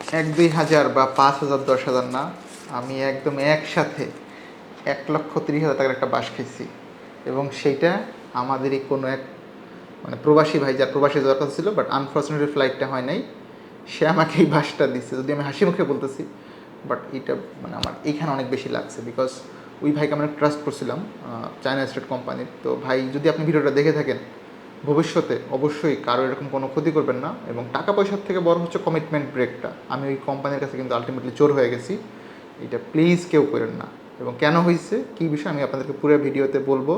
এক দুই হাজার বা পাঁচ হাজার, দশ হাজার না, আমি একদম একসাথে এক লক্ষ তিরিশ হাজার টাকার একটা বাস খেয়েছি। এবং সেইটা আমাদেরই কোনো এক মানে প্রবাসী ভাই, যার প্রবাসী যাওয়ার কথা ছিল বাট আনফর্চুনেটলি ফ্লাইটটা হয় নাই, সে আমাকে এই বাসটা দিচ্ছে যদি আমি হাসি মুখে বলতেছি বাট এটা মানে আমার এইখানে অনেক বেশি লাগছে বিকজ ওই ভাইকে আমরা ট্রাস্ট করছিলাম চায়না স্টেট কোম্পানির তো ভাই, যদি আপনি ভিডিওটা দেখে থাকেন ভবিষ্যতে অবশ্যই কারও এরকম কোনো ক্ষতি করবেন না এবং টাকা পয়সার থেকে বড় হচ্ছে কমিটমেন্ট ব্রেকটা আমি ওই কোম্পানির কাছে কিন্তু আলটিমেটলি চোর হয়ে গেছি। এটা প্লিজ কেউ করেন না। এবং কেন হয়েছে কী বিষয়? আমি আপনাদেরকে পুরো ভিডিওতে বলব।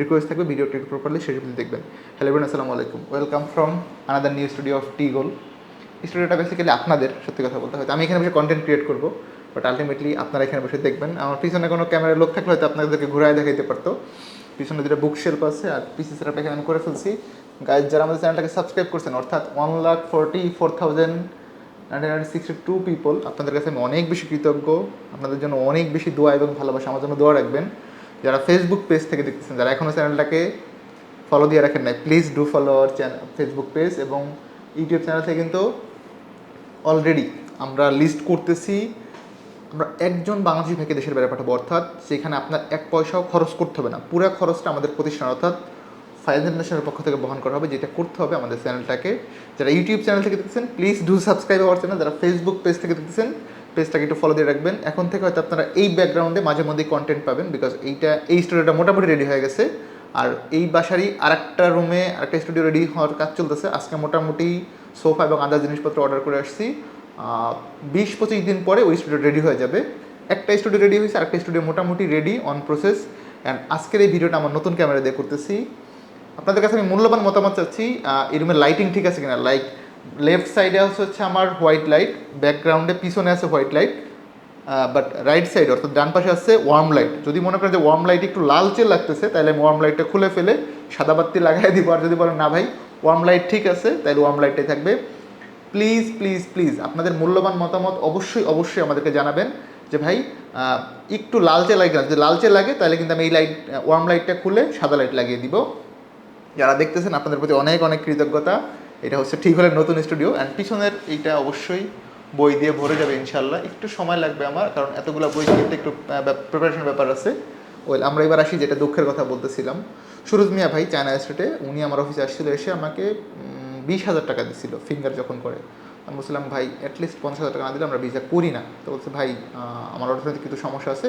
রিকোয়েস্ট থাকবে ভিডিওটি প্রপারলি সেটি দেখবেন। হ্যালো বোন আসসালামু আলাইকুম। Welcome from another new studio of T goal স্টুডিওটা basically আপনাদের, সত্যি কথা বলতে হয়তো আমি এখানে বসে কন্টেন্ট ক্রিয়েট করব বাট আলটিমেটলি আপনারা এখানে বসে দেখবেন। আমার পিছনে কোনো ক্যামেরার লোক থাকলে হয়তো আপনাদেরকে ঘুরায় দেখাইতে পারতো। পিছনে দুটো বুক শেল্প আছে আর পিসি সেটআপ এখানে করে ফেলছি? গাইজ যারা আমাদের চ্যানেলটাকে সাবস্ক্রাইব করছেন, অর্থাৎ one lakh forty four thousand sixty two people আপনাদের কাছে আমি অনেক বেশি কৃতজ্ঞ। আপনাদের জন্য অনেক বেশি দোয়া এবং ভালোবাসা, আমার জন্য দোয়া রাখবেন। যারা ফেসবুক পেজ থেকে দেখতেছেন, যারা এখনও চ্যানেলটাকে ফলো দিয়ে রাখেন নাই please do follow our channel Facebook page এবং ইউটিউব চ্যানেল থেকে কিন্তু অলরেডি আমরা লিস্ট করতেছি। আমরা একজন বাংলাদেশি ভাইকে দেশের বাইরে পাঠাবো, অর্থাৎ সেখানে আপনার এক পয়সাও খরচ করতে হবে না। পুরো খরচটা আমাদের প্রতিষ্ঠান, অর্থাৎ ফাইভ ইন্টারন্যাশনাল পক্ষ থেকে বহন করা হবে, যেটা করতে হবে আমাদের চ্যানেলটাকে। যারা ইউটিউব চ্যানেল থেকে দেখতেছেন please do subscribe our channel যারা ফেসবুক পেজ থেকে দেখতেছেন পেজটাকে একটু ফলো দিয়ে রাখবেন। এখন থেকে হয়তো আপনারা এই ব্যাকগ্রাউন্ডে মাঝে মধ্যে কন্টেন্ট পাবেন বিকজ এইটা, এই স্টুডিওটা মোটামুটি রেডি হয়ে গেছে। আর এই বাসারই আরেকটা রুমে আরেকটা স্টুডিও রেডি হওয়ার কাজ চলতেছে। আজকে মোটামুটি সোফা এবং আদার জিনিসপত্র অর্ডার করে আসছি। বিশ পঁচিশ দিন পরে ওই স্টুডিও রেডি হয়ে যাবে। একটা স্টুডিও রেডি হয়েছে, আরেকটা স্টুডিও মোটামুটি রেডি অন প্রসেস অ্যান্ড আজকের এই ভিডিওটা আমার নতুন ক্যামেরা দিয়ে করতেছি। আপনাদের কাছে আমি মূল্যবান মতামত চাচ্ছি এই রুমের লাইটিং ঠিক আছে কিনা? লাইক লেফট সাইডে হচ্ছে আমার হোয়াইট লাইট ব্যাকগ্রাউন্ডে পিছনে আছে white light but right side অর্থাৎ ডান পাশে আছে ওয়ার্ম লাইট যদি মনে করেন যে ওয়ার্ম লাইট একটু লালচে লাগতেছে, তাহলে আমি ওয়ার্ম লাইটটা খুলে ফেলে, সাদা বাতি লাগাই দিব। আর যদি বলেন, না ভাই ওয়ার্ম লাইট ঠিক আছে, তাহলে ওয়ার্ম লাইটটাই থাকবে। প্লিজ প্লিজ প্লিজ আপনাদের মূল্যবান মতামত অবশ্যই অবশ্যই আমাদেরকে জানাবেন যে ভাই একটু লালচে লাগে যদি লালচে লাগে, তাহলে কিন্তু আমি এই লাইট ওয়ার্ম লাইটটা খুলে সাদা লাইট লাগিয়ে দিব। যারা দেখতেছেন, আপনাদের প্রতি অনেক অনেক কৃতজ্ঞতা। এটা হচ্ছে ঠিক হলে নতুন স্টুডিও অ্যান্ড পিছনের এইটা অবশ্যই বই দিয়ে ভরে যাবে ইনশাল্লাহ একটু সময় লাগবে আমার, কারণ এতগুলো বই কিনতে একটু প্রিপারেশন ব্যাপার আছে। ওয়েল আমরা এবার আসি যেটা দুঃখের কথা বলতেছিলাম। সুরজ মিয়া ভাই চায়না স্টেটে উনি আমার অফিসে আসছিল, এসে আমাকে বিশ হাজার টাকা দিছিল ফিঙ্গার যখন করে। আমি বলছিলাম, ভাই অ্যাটলিস্ট পঞ্চাশ হাজার টাকা না দিলে আমরা ভিসা করি না। তো বলছে, ভাই আমার অর্থনৈতিক কিছু সমস্যা আছে,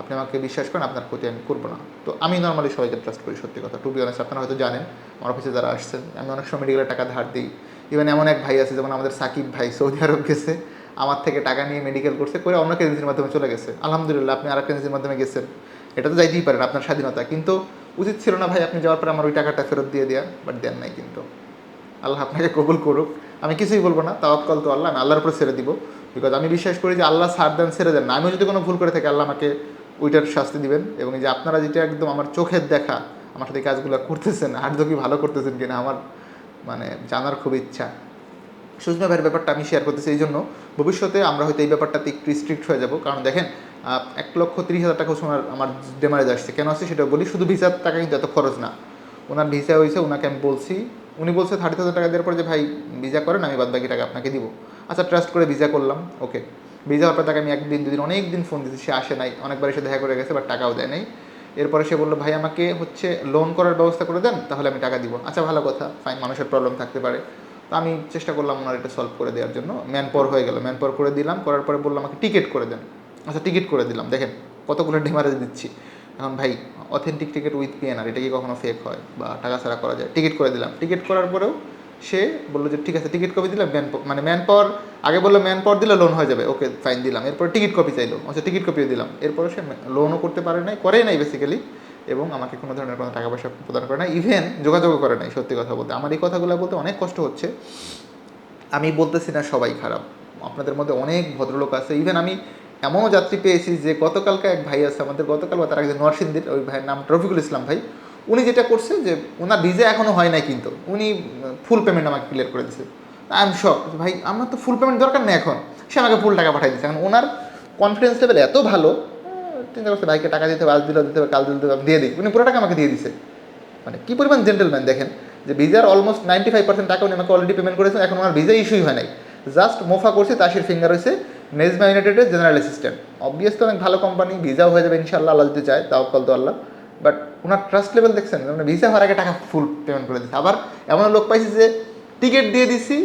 আপনি আমাকে বিশ্বাস করেন, আপনার প্রতি আমি করব না। তো আমি নর্মালি সবাইকে ট্রাস্ট করি, সত্যি কথা। টু বি অনেস্ট আপনারা হয়তো জানেন, আমার অফিসে যারা আসছেন, আমি অনেক সময় মেডিকেলের টাকা ধার দিই। ইভেন এমন এক ভাই আছে, যেমন আমাদের সাকিব ভাই, সৌদি আরব গেছে, আমার থেকে টাকা নিয়ে মেডিকেল করছে, করে অন্য এজেন্সির মাধ্যমে চলে গেছে। আলহামদুলিল্লাহ, আপনি আরেকটা এজেন্সির মাধ্যমে গেছেন। এটা তো যাইতেই পারেন, আপনার স্বাধীনতা। কিন্তু উচিত ছিল না, ভাই, আপনি যাওয়ার পরে আমার ওই টাকাটা ফেরত দিয়ে দেওয়া বাট দেন নাই কিন্তু। আল্লাহ আপনাকে কবুল করুক। আমি কিছুই বলব না, তাওয়াক্কাল তো আল্লাহ, আমি আল্লাহর উপর ছেড়ে দিব। বিকজ আমি বিশ্বাস করি যে আল্লাহ সার দেন, ছেড়ে দেন না। আমিও যদি কোনো ভুল করে থাকি, আল্লাহ আমাকে ওইটার শাস্তি দিবেন। এবং যে আপনারা যেটা একদম আমার চোখের দেখা, আমার সাথে কাজগুলো করতেছেন, আর কি ভালো করতেছেন কিনা, আমার মানে জানার খুব ইচ্ছা। সুষমা ভাইয়ের ব্যাপারটা আমি শেয়ার করতেছি এই জন্য। ভবিষ্যতে আমরা হয়তো এই ব্যাপারটাতে একটু স্ট্রিক্ট হয়ে যাব। কারণ দেখেন এক লক্ষ তিরিশ হাজার টাকা ওনার আমার ডেমারেজ আসছে। কেন আসছে সেটা বলি? শুধু ভিসার টাকা কিন্তু এত খরচ না। ওনার ভিসা হয়েছে ওনাকে আমি বলছি উনি বলছে থার্টি থাউজেন্ড টাকা দেওয়ার পরে যে, ভাই ভিসা করেন, আমি বাদ বাকি টাকা আপনাকে দিব। আচ্ছা ট্রাস্ট করে ভিসা করলাম ওকে ভিসা হওয়ার পর তাকে আমি একদিন, দুদিন অনেক দিন ফোন দিয়েছি, সে আসে নাই। অনেকবার এসে দেখা করে গেছে বাট টাকাও দেয় নাই। এরপরে সে বলল, ভাই, আমাকে হচ্ছে লোন করার ব্যবস্থা করে দেন, তাহলে আমি টাকা দিব। আচ্ছা ভালো কথা ফাইন মানুষের প্রবলেম থাকতে পারে। তো আমি চেষ্টা করলাম ওনার এটা সলভ করে দেওয়ার জন্য। ম্যান পাওয়ার হয়ে গেল ম্যান পাওয়ার করে দিলাম, করার পরে বলল, আমাকে টিকিট করে দেন। আচ্ছা টিকিট করে দিলাম, দেখেন, কতগুলো ডিমারেজ দিচ্ছি। এখন ভাই অথেন্টিক টিকিট উইথ পিএনআর এটা কি কখনো ফেক হয়? বা টাকা ছাড়া করা যায়? টিকিট করে দিলাম। টিকিট করার পরেও সে বলল যে, ঠিক আছে টিকিট কপি দিলাম ম্যান মানে ম্যান পাওয়ার আগে বলল ম্যান পাওয়ার দিলে লোন হয়ে যাবে। ওকে ফাইন দিলাম। এরপর টিকিট কপি চাইলো। আচ্ছা টিকিট কপিও দিলাম। এরপরে সে লোনও করতে পারে নাই, করে নাই বেসিক্যালি এবং আমাকে কোনো ধরনের কোনো টাকা পয়সা প্রদান করে না ইভেন যোগাযোগও করে নাই, সত্যি কথা বলতে। আমার এই কথাগুলো বলতে অনেক কষ্ট হচ্ছে। আমি বলতেছি না সবাই খারাপ। আপনাদের মধ্যে অনেক ভদ্রলোক আছে। ইভেন আমি এমনও যাত্রী পেয়েছি যে গতকালকে এক ভাই আছে আমাদের, গতকাল বা তার একজন নরসিংদীর ওই ভাইয়ের নাম রফিকুল ইসলাম ভাই, উনি যেটা করছে যে ওনার ভিজা এখনও হয় নাই কিন্তু, উনি ফুল পেমেন্ট আমাকে ক্লিয়ার করে দিচ্ছে আই এম শক ভাই, আমার তো ফুল পেমেন্ট দরকার নেই এখন। সে আমাকে ফুল টাকা পাঠিয়ে দিচ্ছে এখন ওনার কনফিডেন্স লেভেল এত ভালো চিন্তা করছে ভাইকে টাকা দিতে হবে, আজ দিলেও দিতে হবে, কাল দিতে হবে দিয়ে দিই। উনি পুরো টাকা আমাকে দিয়ে দিছে মানে কী পরিমাণ জেন্টেলম্যান দেখেন, যে ভিজার অলমোস্ট নাইনটি ফাইভ পার্সেন্ট টাকা উনি আমাকে অলরেডি পেমেন্ট করেছেন, এখন আমার ভিজা ইস্যুই হয় নাই। জাস্ট মোফা করছে তাসির ফিঙ্গার হয়েছে নেজমা ইউনাইটেডের জেনারেল অ্যাসিস্ট্যান্ট অবভিয়াসলি অনেক ভালো কোম্পানি ভিসাও হয়ে যাবে ইনশাল্লাহ আল্লাহ যদি চায়, তাও কল তো আল্লাহ। বাট ওনার ট্রাস্ট লেভেল দেখছেন? মানে ভিসা হওয়ার আগে টাকা ফুল পেমেন্ট করে দিচ্ছে। আবার এমন লোক পাইছি যে টিকিট দিয়ে দিছি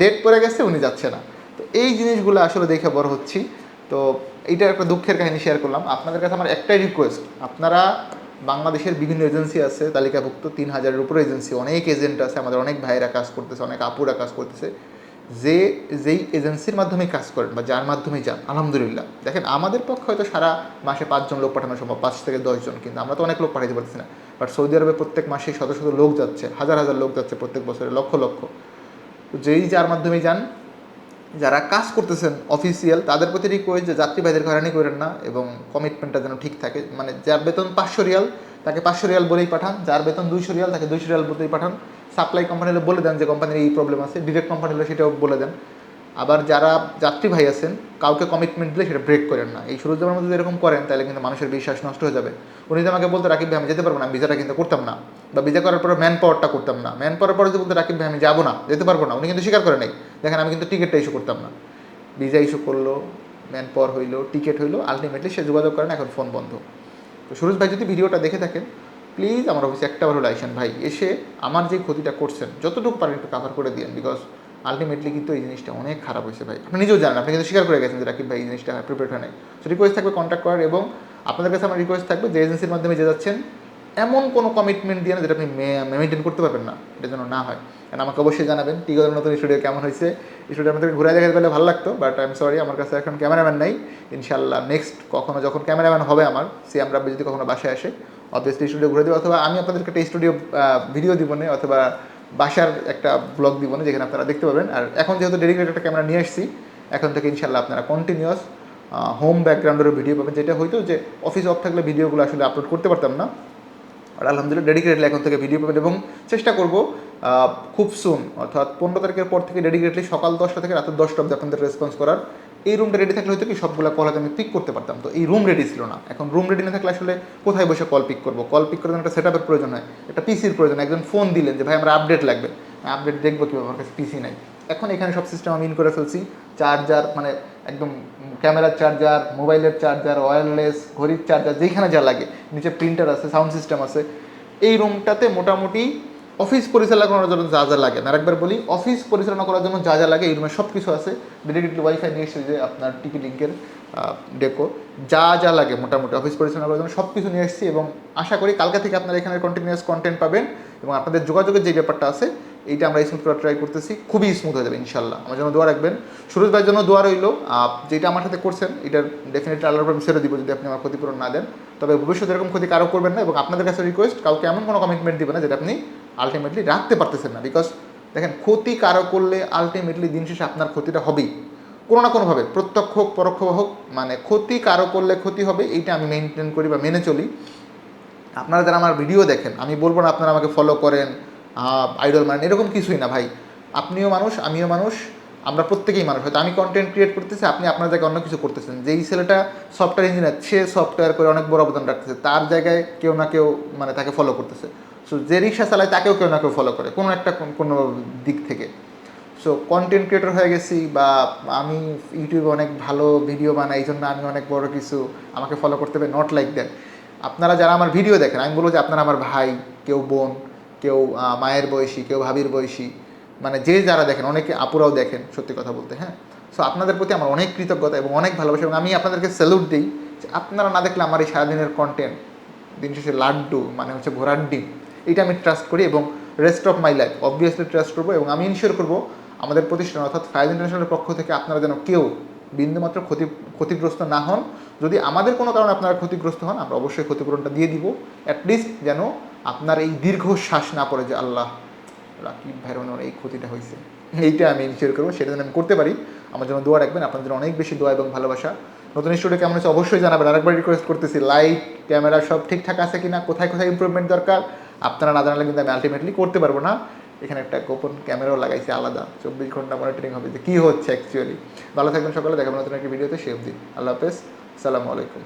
ডেট পড়ে গেছে, উনি যাচ্ছে না। তো এই জিনিসগুলো আসলে দেখে বড় হচ্ছি। তো এইটার একটা দুঃখের কাহিনী শেয়ার করলাম। আপনাদের কাছে আমার একটাই রিকোয়েস্ট আপনারা বাংলাদেশের বিভিন্ন এজেন্সি আছে, তালিকাভুক্ত তিন হাজারের উপরে এজেন্সি অনেক এজেন্ট আছে, আমাদের অনেক ভাইয়েরা কাজ করতেছে, অনেক আপুরা কাজ করতেছে। যে, যেই এজেন্সির মাধ্যমে কাজ করেন বা যার মাধ্যমে যান, আলহামদুলিল্লাহ। দেখেন, আমাদের পক্ষে হয়তো সারা মাসে পাঁচজন লোক পাঠানো সম্ভব, পাঁচ থেকে দশজন, কিন্তু আমরা তো অনেক লোক পাঠাতে পারছি না। বাট সৌদি আরবে প্রত্যেক মাসে শত শত লোক যাচ্ছে, হাজার হাজার লোক যাচ্ছে প্রত্যেক বছরে, লক্ষ লক্ষ। যেই যার মাধ্যমে যান, যারা কাজ করতেছেন অফিসিয়াল তাদের প্রতি রিকোয়েস্ট যে যাত্রীবাহীদের হয়রানি করেন না এবং কমিটমেন্টটা যেন ঠিক থাকে। মানে যার বেতন পাঁচশো রিয়াল, তাকে পাঁচশো রিয়াল বলেই পাঠান, যার বেতন দুইশো রিয়াল, তাকে দুইশো রিয়াল বলেই পাঠান। সাপ্লাই কোম্পানি হলে বলে দেন যে কোম্পানির এই প্রবলেম আছে ডিরেক্ট কোম্পানি হলে সেটাও বলে দেন। আবার যারা যাত্রী ভাই আছেন, কাউকে কমিটমেন্ট দিলে সেটা ব্রেক করেন না। এই সুরুজ্জামার মধ্যে যদি এরকম করেন, তাহলে কিন্তু মানুষের বিশ্বাস নষ্ট হয়ে যাবে। উনি তো আমাকে বলতো, রাকিব ভাই, আমি যেতে পারব না ভিসাটা কিন্তু করতাম না। বা ভিসা করার পরে ম্যান পাওয়ারটা করতাম না। ম্যান পাওয়ার পরে যদি বলতো, রাকিব ভাই, আমি যাব না, যেতে পারব না। উনি কিন্তু স্বীকার করে নাই। দেখেন, আমি কিন্তু টিকিটটা ইস্যু করতাম না। ভিসা ইস্যু করল ম্যান পাওয়ার হইল টিকিট হইল আলটিমেটলি সে যোগাযোগ করেন এখন ফোন বন্ধ। তো সুরজ ভাই, যদি ভিডিওটা দেখে থাকেন প্লিজ আমার অফিসে একটা হলো আইসেন ভাই। এসে আমার যে ক্ষতিটা করছেন, যতটুকু পারেন একটু কাভার করে দিন বিকজ আলটিমেটলি কিন্তু এই জিনিসটা অনেক খারাপ হয়েছে, ভাই। আপনি নিজেও জানেন, আপনি কিন্তু স্বীকার করে গেছেন যে রাকিব ভাই এই জিনিসটা প্রিপেয়ার হয় নাই। সো রিকোয়েস্ট থাকবে কন্ট্যাক্ট করার এবং আপনাদের কাছে আমার রিকোয়েস্ট থাকবে যে এজেন্সির মাধ্যমে যে যাচ্ছেন, এমন কোনো কমিটমেন্ট দিয়ে না যেটা আপনি মেনটেন করতে পারবেন না। এটা যেন না হয়। কারণ আমাকে অবশ্যই জানাবেন টিগলের নতুন স্টুডিও কেমন হয়েছে। স্টুডিও আমাদেরকে ঘুরে দেখাতে পারলে ভালো লাগতো বাট আই এম সরি আমার কাছে এখন ক্যামেরাম্যান নাই। ইনশাল্লাহ নেক্সট কখনো যখন ক্যামেরাম্যান হবে আমার, সে আমরা যদি কখনো বাসায় আসে অবভিয়াসলি স্টুডিও ঘুরে দেবো, অথবা আমি আপনাদেরকে একটা স্টুডিও ভিডিও দিব না, অথবা বাসার একটা ব্লগ দিব না, যেখানে আপনারা দেখতে পাবেন। আর এখন যেহেতু ডেডিকেটেড একটা ক্যামেরা নিয়ে আসছি, এখন থেকে ইনশাল্লাহ আপনারা কন্টিনিউয়াস হোম ব্যাকগ্রাউন্ডের ভিডিও পাবেন। যেটা হয়তো যে অফিস অফ থাকলে ভিডিওগুলো আসলে আপলোড করতে পারতাম না। আর আলহামদুলিল্লাহ ডেডিকেটলি এখন থেকে ভিডিও পাবেন এবং চেষ্টা করব খুব সুন অর্থাৎ পনেরো তারিখের পর থেকে ডেডিকেটলি সকাল দশটা থেকে রাতের দশটা অব্দি আপনাদের রেসপন্স করার। এই রুমটা রেডি থাকলে হয়তো কি সবগুলো কল আমি পিক করতে পারতাম। তো এই রুম রেডি ছিল না। এখন রুম রেডি না থাকলে আসলে কোথায় বসে কল পিক করব? কল পিক করার জন্য একটা সেট আপের প্রয়োজন হয়, একটা পিসির প্রয়োজন একজন ফোন দিলেন যে, ভাই, আমরা আপডেট লাগবে। আপডেট দেখব কীভাবে? আমার কাছে পিসি নাই। এখন এখানে সব সিস্টেম আমি ইন করে ফেলছি। চার্জার মানে একদম ক্যামেরার চার্জার মোবাইলের চার্জার ওয়্যারলেস ঘড়ির চার্জার যেখানে যা লাগে। নিচে প্রিন্টার আছে সাউন্ড সিস্টেম আছে। এই রুমটাতে মোটামুটি অফিস পরিচালনা করার জন্য যা যা লাগে। না আরেকবার বলি, অফিস পরিচালনা করার জন্য যা যা লাগে, এই রুমে সব কিছু আছে। ডেডিকেটেড ওয়াইফাই নিয়ে এসেছে যে আপনার টিপি লিঙ্কের ডেকো যা যা লাগে মোটামুটি অফিস পরিচালনা করার জন্য সব কিছু নিয়ে এসেছি এবং আশা করি কালকে থেকে আপনারা এখানে কন্টিনিউয়াস কন্টেন্ট পাবেন এবং আপনাদের যোগাযোগের যে ব্যাপারটা আছে এইটা আমরা স্মুথ করার ট্রাই করতেছি, খুবই স্মুথ হয়ে যাবে ইনশাল্লাহ। আমার জন্য দোয়া রাখবেন। সুরজ ভাইয়ের জন্য দোয়া রইল। যেটা আমার সাথে করছেন, এটার ডেফিনেটলি আল্লাহর উপর ছেড়ে দিব যদি আপনি আমার ক্ষতিপূরণ না দেন। তবে ভবিষ্যতে এরকম ক্ষতি কারও করবেন না এবং আপনাদের কাছে রিকোয়েস্ট কাউকে এমন কোনো কমিটমেন্ট দিবেন না যেটা আপনি আলটিমেটলি রাখতে পারতেছেন না। বিকজ দেখেন, ক্ষতি কারও করলে আলটিমেটলি দিন শেষে আপনার ক্ষতিটা হবেই। কোনো না কোনোভাবে, প্রত্যক্ষ হোক, পরোক্ষ হোক মানে ক্ষতি কারও করলে ক্ষতি হবে, এইটা আমি মেনটেন করি বা মেনে চলি। আপনারা যারা আমার ভিডিও দেখেন, আমি বলব না আপনারা আমাকে ফলো করেন আইডল মানেন এরকম কিছুই না, ভাই। আপনিও মানুষ, আমিও মানুষ, আমরা প্রত্যেকেই মানুষ। হয়তো আমি কন্টেন্ট ক্রিয়েট করতেছি, আপনি আপনার জায়গায় অন্য কিছু করতেছেন। যেই ছেলেটা সফটওয়্যার ইঞ্জিনিয়ার সে সফটওয়্যার করে অনেক বড় অবদান রাখতেছে। তার জায়গায় কেউ না কেউ মানে তাকে ফলো করতেছে। সো যে রিক্সা চালায়, তাকেও কেউ না কেউ ফলো করে, কোনো একটা কোনো দিক থেকে। সো কন্টেন্ট ক্রিয়েটর হয়ে গেছি বা আমি ইউটিউবে অনেক ভালো ভিডিও বানাই, এই জন্য আমি অনেক বড় কিছু আমাকে ফলো করতে হবে নট লাইক দ্যাট আপনারা যারা আমার ভিডিও দেখেন, আমি বলব যে আপনারা আমার ভাই, কেউ বোন কেউ মায়ের বয়সী, কেউ ভাবির বয়সী মানে যে যারা দেখেন, অনেকে আপুরাও দেখেন, সত্যি কথা বলতে হ্যাঁ? সো আপনাদের প্রতি আমার অনেক কৃতজ্ঞতা এবং অনেক ভালোবাসা এবং আমি আপনাদেরকে স্যালুট দিই যে আপনারা না দেখলে আমার এই সারাদিনের কন্টেন্ট দিন শেষে লাড্ডু মানে হচ্ছে ঘোড়ার ডিম, এটা আমি ট্রাস্ট করি এবং rest of my life obviously trust করব এবং আমি ইনশিওর করব আমাদের প্রতিষ্ঠান, অর্থাৎ ফায়ার ইন্টারন্যাশনালের পক্ষ থেকে আপনারা যেন কেউ বিন্দুমাত্র ক্ষতি, ক্ষতিগ্রস্ত না হন। যদি আমাদের কোনো কারণে আপনারা ক্ষতিগ্রস্ত হন, আমরা অবশ্যই ক্ষতিপূরণটা দিয়ে দিব অ্যাটলিস্ট যেন আপনার এই দীর্ঘ শ্বাস না পড়ে যে আল্লাহ, রাকিব ভাইরনের এই ক্ষতিটা হয়েছে। এইটা আমি ইনশিওর করব, সেটা যেন আমি করতে পারি। আমার জন্য দোয়া রাখবেন, আপনাদের জন্য অনেক বেশি দোয়া এবং ভালোবাসা। নতুন স্টুডিও কেমন হচ্ছে অবশ্যই জানাবেন। আরেকবার রিকোয়েস্ট করতেছি লাইট ক্যামেরা সব ঠিকঠাক আছে কিনা, কোথায় কোথায় ইমপ্রুভমেন্ট দরকার? আপনারা না জানালে কিন্তু আমি আলটিমেটলি করতে পারব না। এখানে একটা গোপন ক্যামেরাও লাগাইছে আলাদা। চব্বিশ ঘণ্টা মনিটরিং হবে যে কী হচ্ছে অ্যাকচুয়ালি ভালো থাকবেন সকালে দেখাবেন নতুন একটি ভিডিওতে সে অবধি। আল্লাহ হাফেজ। সালামু আলাইকুম।